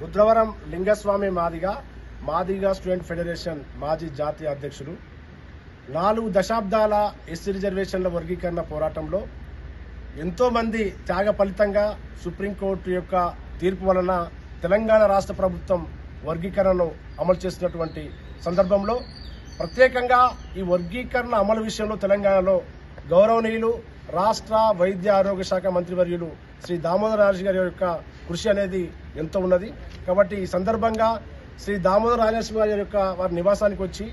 Rudravaram Lingaswamy Madiga Madiga student federation మాజీ జాతీయ అధ్యక్షుడు. నాలుగు దశాబ్దాల ఎస్సీ రిజర్వేషన్ల వర్గీకరణ పోరాటంలో ఎంతోమంది త్యాగ ఫలితంగా సుప్రీంకోర్టు యొక్క తీర్పు వలన తెలంగాణ రాష్ట్ర ప్రభుత్వం వర్గీకరణను అమలు చేసినటువంటి సందర్భంలో ప్రత్యేకంగా ఈ వర్గీకరణ అమలు విషయంలో తెలంగాణలో గౌరవనీయులు రాష్ట్ర వైద్య ఆరోగ్య శాఖ మంత్రివర్యులు శ్రీ దామోదర రాజు గారి యొక్క కృషి అనేది ఎంతో ఉన్నది. కాబట్టి ఈ సందర్భంగా శ్రీ దామోదర రాజేశ్వర గారి యొక్క వారి నివాసానికి వచ్చి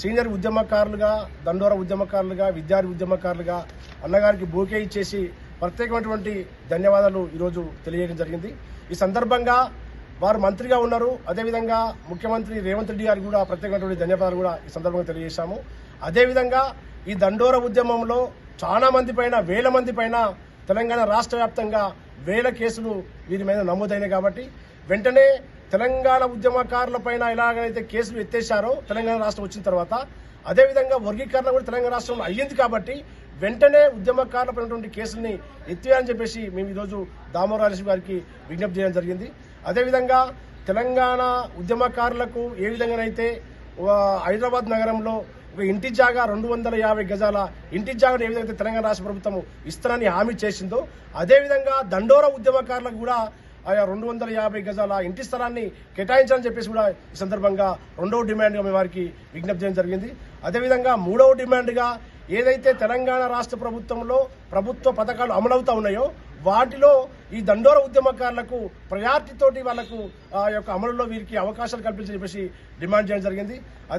సీనియర్ ఉద్యమకారులుగా దండోర ఉద్యమకారులుగా విద్యార్థి ఉద్యమకారులుగా అన్నగారికి బూకే ఇచ్చేసి ప్రత్యేకమైనటువంటి ధన్యవాదాలు ఈరోజు తెలియజేయడం జరిగింది. ఈ సందర్భంగా వారు మంత్రిగా ఉన్నారు. అదేవిధంగా ముఖ్యమంత్రి రేవంత్ రెడ్డి గారికి కూడా ప్రత్యేకమైనటువంటి ధన్యవాదాలు కూడా ఈ సందర్భంగా తెలియజేశాము. అదేవిధంగా ఈ దండోర ఉద్యమంలో చాలా మంది పైన వేల మంది పైన తెలంగాణ రాష్ట్ర వ్యాప్తంగా వేల కేసులు వీరి మీద నమోదైనాయి కాబట్టి వెంటనే తెలంగాణ ఉద్యమకారుల పైన ఎలాగైతే కేసులు ఎత్తేశారో తెలంగాణ రాష్ట్రం వచ్చిన తర్వాత అదేవిధంగా వర్గీకరణ కూడా తెలంగాణ రాష్ట్రంలో అయ్యింది కాబట్టి వెంటనే ఉద్యమకారుల పైనటువంటి కేసుల్ని ఎత్తివేయాలని చెప్పేసి మేము ఈరోజు దామోరాజు గారికి విజ్ఞప్తి చేయడం జరిగింది. అదేవిధంగా తెలంగాణ ఉద్యమకారులకు ఏ విధంగానైతే హైదరాబాద్ నగరంలో ఇంటి జాగా రెండు వందల యాభై గజాల ఇంటి జాగా ఏ విధంగా తెలంగాణ రాష్ట్ర ప్రభుత్వం ఇస్తానని హామీ చేసిందో అదేవిధంగా దండోర ఉద్యమకారులకు కూడా ఆయా రెండు వందల యాభై గజాల ఇంటి స్థలాన్ని కేటాయించాలని చెప్పేసి కూడా ఈ సందర్భంగా రెండవ డిమాండ్గా మేము వారికి విజ్ఞప్తి చేయడం జరిగింది. అదేవిధంగా మూడవ డిమాండ్గా ఏదైతే తెలంగాణ రాష్ట్ర ప్రభుత్వంలో ప్రభుత్వ పథకాలు అమలవుతా ఉన్నాయో వాటిలో ఈ దండోర ఉద్యమకారులకు ప్రయారిటీతోటి వాళ్ళకు ఆ యొక్క అమలులో వీరికి అవకాశాలు కల్పించని చెప్పేసి డిమాండ్ చేయడం జరిగింది.